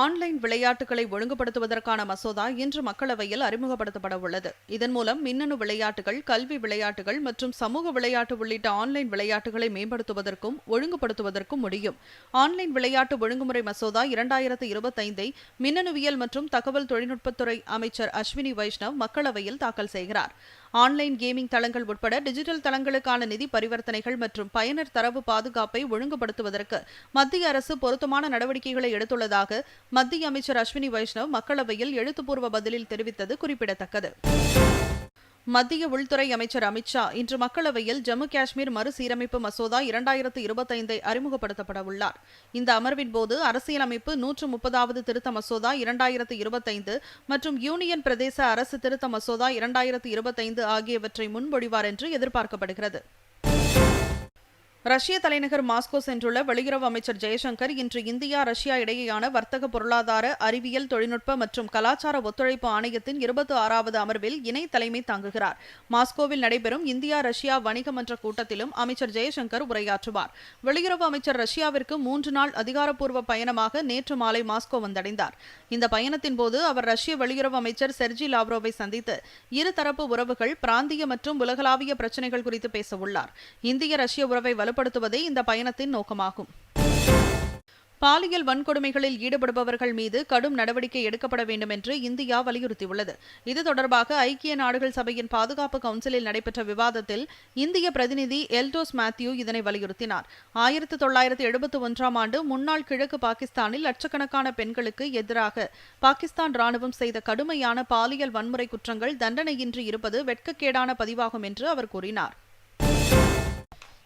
Online விளையாட்டுகளை ஒழுங்குபடுத்துவதற்கான மசோதா இன்று மக்களவையில் அறிமுகப்படுத்தப்பட உள்ளது. இதன் மூலம் மின்னணு விளையாட்டுகள் கல்வி விளையாட்டுகள் மற்றும் சமூக விளையாட்டு உள்ளிட்ட ஆன்லைன் விளையாட்டுகளை மேம்படுத்துவதற்கும் ஒழுங்குபடுத்துவதற்கும் முடியும். ஆன்லைன் விளையாட்டு ஒழுங்குமுறை மசோதா இரண்டாயிரத்து இருபத்தைந்தை மின்னணுவியல் மற்றும் தகவல் தொழில்நுட்பத்துறை அமைச்சர் அஸ்வினி வைஷ்ணவ் மக்களவையில் தாக்கல் செய்கிறார். ஆன்லைன் கேமிங் தளங்கள் உட்பட டிஜிட்டல் தளங்களுக்கான நிதி பரிவர்த்தனைகள் மற்றும் பயனர் தரவு பாதுகாப்பை ஒழுங்குபடுத்துவதற்கு மத்திய அரசு பொருத்தமான நடவடிக்கைகளை எடுத்துள்ளதாக மத்திய அமைச்சர் அஸ்வினி வைஷ்ணவ் மக்களவையில் எழுத்துப்பூர்வ பதிலில் தெரிவித்தது குறிப்பிடத்தக்கது. மத்திய உள்துறை அமைச்சர் அமித்ஷா இன்று மக்களவையில் ஜம்மு காஷ்மீர் மறுசீரமைப்பு மசோதா இரண்டாயிரத்து இருபத்தைந்தை அறிமுகப்படுத்தப்பட உள்ளார். இந்த அமர்வின் போது அரசியலமைப்பு நூற்று முப்பதாவது திருத்த மசோதா இரண்டாயிரத்து இருபத்தைந்து மற்றும் யூனியன் பிரதேச அரசு திருத்த மசோதா இரண்டாயிரத்து இருபத்தைந்து ஆகியவற்றை முன்மொழிவார் என்று எதிர்பார்க்கப்படுகிறது. ரஷ்ய தலைநகர் மாஸ்கோ சென்றுள்ள வெளியுறவு அமைச்சர் ஜெய்சங்கர் இன்று இந்தியா ரஷ்யா இடையேயான வர்த்தக பொருளாதார அறிவியல் தொழில்நுட்ப மற்றும் கலாச்சார ஒத்துழைப்பு ஆணையத்தின் இருபத்தி ஆறாவது அமர்வில் இணை தலைமை தாங்குகிறார். மாஸ்கோவில் நடைபெறும் இந்தியா ரஷ்யா வணிக மன்ற கூட்டத்திலும் அமைச்சர் ஜெய்சங்கர் உரையாற்றுவார். வெளியுறவு அமைச்சர் ரஷ்யாவிற்கு மூன்று நாள் அதிகாரப்பூர்வ பயணமாக நேற்று மாலை மாஸ்கோ வந்தடைந்தார். இந்த பயணத்தின் போது அவர் ரஷ்ய வெளியுறவு அமைச்சர் செர்ஜி லாவ்ரோவை சந்தித்து இருதரப்பு உறவுகள் பிராந்திய மற்றும் உலகளாவிய பிரச்சினைகள் குறித்து பேசவுள்ளார். இந்திய ரஷ்ய உறவை வலு வலுப்படுத்துவதே இந்த பயணத்தின் நோக்கமாகும். பாலியல் வன்கொடுமைகளில் ஈடுபடுபவர்கள் மீது கடும் நடவடிக்கை எடுக்கப்பட வேண்டும் என்று இந்தியா வலியுறுத்தியுள்ளது. இது தொடர்பாக ஐக்கிய நாடுகள் சபையின் பாதுகாப்பு கவுன்சிலில் நடைபெற்ற விவாதத்தில் இந்திய பிரதிநிதி எல்டோஸ் மேத்யூ இதனை வலியுறுத்தினார். ஆயிரத்தி தொள்ளாயிரத்தி எழுபத்தி ஒன்றாம் ஆண்டு முன்னாள் கிழக்கு பாகிஸ்தானில் லட்சக்கணக்கான பெண்களுக்கு எதிராக பாகிஸ்தான் ராணுவம் செய்த கடுமையான பாலியல் வன்முறை குற்றங்கள் தண்டனையின்றி இருப்பது வெட்கக்கேடான பதிவாகும் என்று அவர் கூறினார்.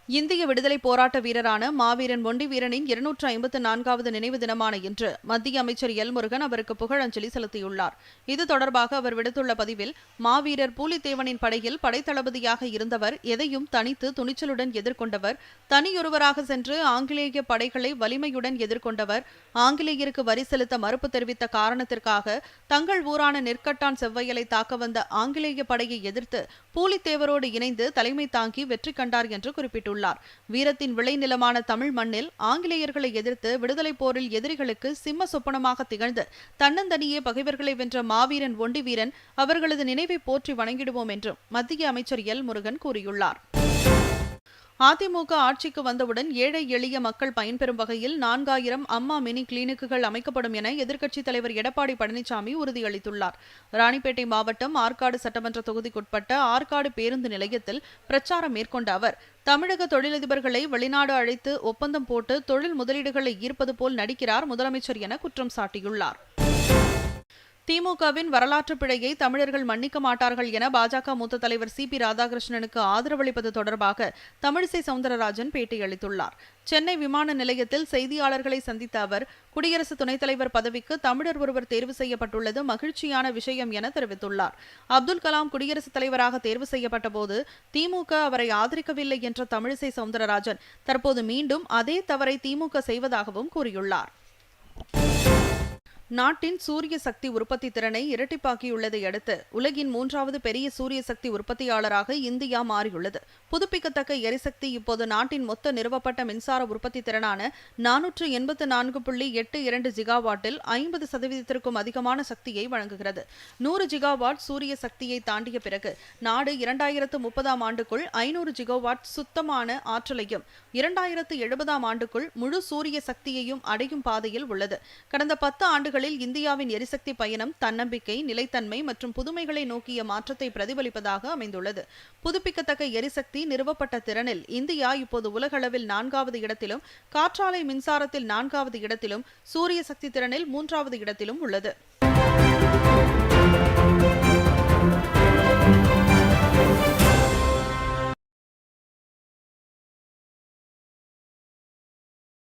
இந்திய விடுதலை போராட்ட வீரரான மாவீரன் ஒண்டி வீரனின் இருநூற்று ஐம்பத்து நான்காவது நினைவு தினமான இன்று மத்திய அமைச்சர் எல் முருகன் அவருக்கு புகழஞ்சலி செலுத்தியுள்ளார். இது தொடர்பாக அவர் விடுத்துள்ள பதிவில் மாவீரர் பூலித்தேவனின் படையில் படைத்தளபதியாக இருந்தவர் எதையும் தனித்து துணிச்சலுடன் எதிர்கொண்டவர் தனியொருவராக சென்று ஆங்கிலேய படைகளை வலிமையுடன் எதிர்கொண்டவர் ஆங்கிலேயருக்கு வரி செலுத்த மறுப்பு தெரிவித்த காரணத்திற்காக தங்கள் ஊரான நெற்கட்டான் செவ்வையலை தாக்க வந்த ஆங்கிலேய படையை எதிர்த்து பூலித்தேவரோடு இணைந்து தலைமை தாங்கி வெற்றி கண்டார் என்று குறிப்பிட்டுள்ளார். கூறியுள்ளார். வீரத்தின் விளைநிலமான தமிழ் மண்ணில் ஆங்கிலேயர்களை எதிர்த்து விடுதலை போரில் எதிரிகளுக்கு சிம்ம சொப்பனமாக திகழ்ந்து தன்னந்தனியே பகைவர்களை வென்ற மாவீரன் ஒண்டி வீரன் அவர்களது நினைவை போற்றி வணங்கிடுவோம் என்றும் மத்திய அமைச்சர் எல் முருகன் கூறியுள்ளார். அதிமுக ஆட்சிக்கு வந்தவுடன் ஏழை எளிய மக்கள் பயன்பெறும் வகையில் நான்காயிரம் அம்மா மினி கிளினிக்குகள் அமைக்கப்படும் என எதிர்க்கட்சித் தலைவர் எடப்பாடி பழனிசாமி உறுதியளித்துள்ளார். ராணிப்பேட்டை மாவட்டம் ஆற்காடு சட்டமன்ற தொகுதிக்குட்பட்ட ஆற்காடு பேருந்து நிலையத்தில் பிரச்சாரம் மேற்கொண்ட அவர் தமிழக தொழிலதிபர்களை வெளிநாடு அழைத்து ஒப்பந்தம் போட்டு தொழில் முதலீடுகளை ஈர்ப்பது போல் நடிக்கிறார் முதலமைச்சர் என குற்றம் சாட்டியுள்ளார். திமுகவின் வரலாற்று பிழையை தமிழர்கள் மன்னிக்க மாட்டார்கள் என பாஜக மூத்த தலைவர் சி பி ராதாகிருஷ்ணனுக்கு ஆதரவளிப்பது தொடர்பாக தமிழிசை சவுந்தரராஜன் பேட்டியளித்துள்ளார் சென்னை விமான நிலையத்தில் செய்தியாளர்களை சந்தித்த அவர் குடியரசு துணைத் தலைவர் பதவிக்கு தமிழர் ஒருவர் தேர்வு செய்யப்பட்டுள்ளது மகிழ்ச்சியான விஷயம் என தெரிவித்துள்ளார். அப்துல் கலாம் குடியரசுத் தலைவராக தேர்வு செய்யப்பட்டபோது திமுக அவரை ஆதரிக்கவில்லை என்ற தமிழிசை சவுந்தரராஜன் தற்போது மீண்டும் அதே தவறை திமுக செய்வதாகவும் கூறியுள்ளார். நாட்டின் சூரிய சக்தி உற்பத்தி திறனை இரட்டிப்பாக்கியுள்ளதை அடுத்து உலகின் மூன்றாவது பெரிய சூரிய சக்தி உற்பத்தியாளராக இந்தியா மாறியுள்ளது. புதுப்பிக்கத்தக்க எரிசக்தி இப்போது நாட்டின் மொத்த நிறுவப்பட்ட மின்சார உற்பத்தி திறனான நானூற்று எண்பத்து நான்கு புள்ளி எட்டு இரண்டு ஜிகாவாட்டில் ஐம்பது சதவீதத்திற்கும் அதிகமான சக்தியை வழங்குகிறது. நூறு ஜிகாவாட் சூரிய சக்தியை தாண்டிய பிறகு நாடு இரண்டாயிரத்து முப்பதாம் ஆண்டுக்குள் ஐநூறு ஜிகாவாட் சுத்தமான ஆற்றலையும் இரண்டாயிரத்து எழுபதாம் ஆண்டுக்குள் முழு சூரிய சக்தியையும் அடையும் பாதையில் உள்ளது. கடந்த பத்து ஆண்டுகள் ஆண்டுகளில் இந்தியாவின் எரிசக்தி பயணம் தன்னம்பிக்கை நிலைத்தன்மை மற்றும் புதுமைகளை நோக்கிய மாற்றத்தை பிரதிபலிப்பதாக அமைந்துள்ளது. புதுப்பிக்கத்தக்க எரிசக்தி நிறுவப்பட்ட திறனில் இந்தியா இப்போது உலகளவில் நான்காவது இடத்திலும் காற்றாலை மின்சாரத்தில் நான்காவது இடத்திலும் சூரிய சக்தி திறனில் மூன்றாவது இடத்திலும் உள்ளது.